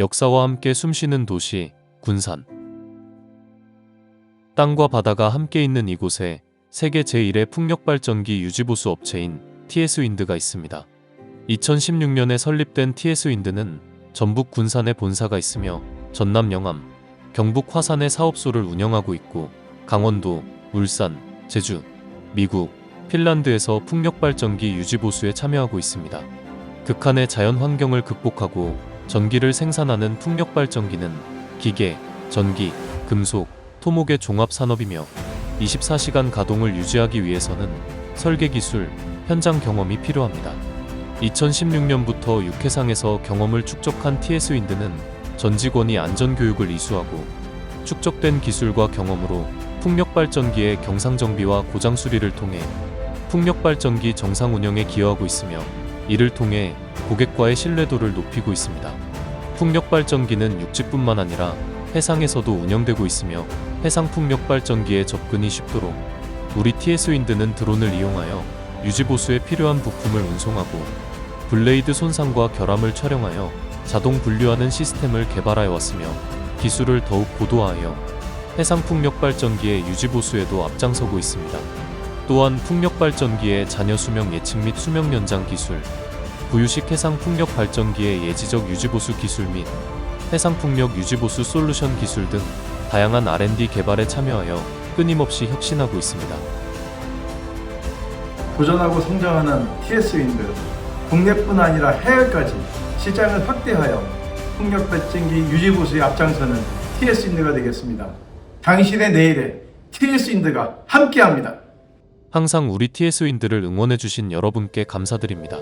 역사와 함께 숨쉬는 도시, 군산. 땅과 바다가 함께 있는 이곳에 세계 제1의 풍력발전기 유지보수 업체인 TS윈드가 있습니다. 2016년에 설립된 TS윈드는 전북 군산에 본사가 있으며 전남 영암, 경북 화산에 사업소를 운영하고 있고 강원도, 울산, 제주, 미국, 핀란드에서 풍력발전기 유지보수에 참여하고 있습니다. 극한의 자연 환경을 극복하고 전기를 생산하는 풍력발전기는 기계, 전기, 금속, 토목의 종합 산업이며 24시간 가동을 유지하기 위해서는 설계 기술, 현장 경험이 필요합니다. 2016년부터 육해상에서 경험을 축적한 TS윈드는 전 직원이 안전교육을 이수하고 축적된 기술과 경험으로 풍력발전기의 경상정비와 고장 수리를 통해 풍력발전기 정상 운영에 기여하고 있으며 이를 통해 고객과의 신뢰도를 높이고 있습니다. 풍력발전기는 육지뿐만 아니라 해상에서도 운영되고 있으며 해상 풍력발전기에 접근이 쉽도록 우리 TS윈드는 드론을 이용하여 유지보수에 필요한 부품을 운송하고 블레이드 손상과 결함을 촬영하여 자동 분류하는 시스템을 개발하여 왔으며 기술을 더욱 고도화하여 해상 풍력발전기의 유지보수에도 앞장서고 있습니다. 또한 풍력발전기의 잔여 수명 예측 및 수명 연장 기술, 부유식 해상 풍력 발전기의 예지적 유지보수 기술 및 해상 풍력 유지보수 솔루션 기술 등 다양한 R&D 개발에 참여하여 끊임없이 혁신하고 있습니다. 도전하고 성장하는 TS윈드 국내뿐 아니라 해외까지 시장을 확대하여 풍력 발전기 유지보수에 앞장서는 TS윈드가 되겠습니다. 당신의 내일에 TS윈드가 함께합니다. 항상 우리 TS윈드를 응원해주신 여러분께 감사드립니다.